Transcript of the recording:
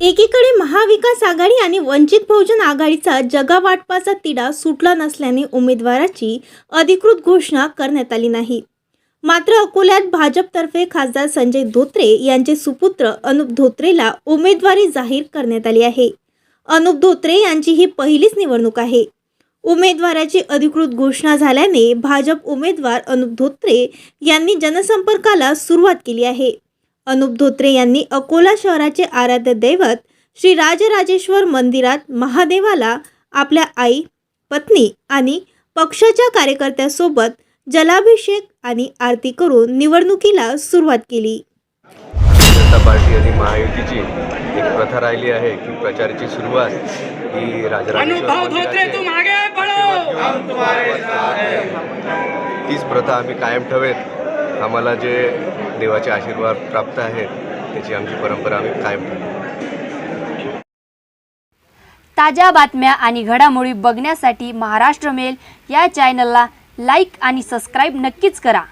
एकीकडे महाविकास आघाडी आणि वंचित बहुजन आघाडीचा जगावाटपाचा तिढा सुटला नसल्याने उमेदवाराची अधिकृत घोषणा करण्यात आली नाही. मात्र अकोल्यात भाजपतर्फे खासदार संजय धोत्रे यांचे सुपुत्र अनुप धोत्रेला उमेदवारी जाहीर करण्यात आली आहे. अनुप धोत्रे यांची ही पहिलीच निवडणूक आहे. उमेदवाराची अधिकृत घोषणा झाल्याने भाजप उमेदवार अनुप धोत्रे यांनी जनसंपर्काला सुरुवात केली आहे. अनुप धोत्रे यांनी अकोला शहराचे आराध्य दैवत श्री राजराजेश्वर मंदिरात महादेवाला आपल्या आई पत्नी आणि पक्षाच्या कार्यकर्त्यासोबत जलाभिषेक आणि आरती करून निवडणुकीला सुरुवात केली. जनता पार्टी आणि महायुतीची एक प्रथा राहिली आहे की प्रचाराची सुरुवात ही राजराजेश्वर तीच प्रथा आम्ही कायम ठेवेत. आम्हाला जे देवाचे आशीर्वाद प्राप्त आहेत त्याची आमची परंपरा आम्ही कायम ताज्या बातम्या आणि घडामोडी बघण्यासाठी महाराष्ट्र मेल या चॅनलला लाईक आणि सबस्क्राईब नक्कीच करा.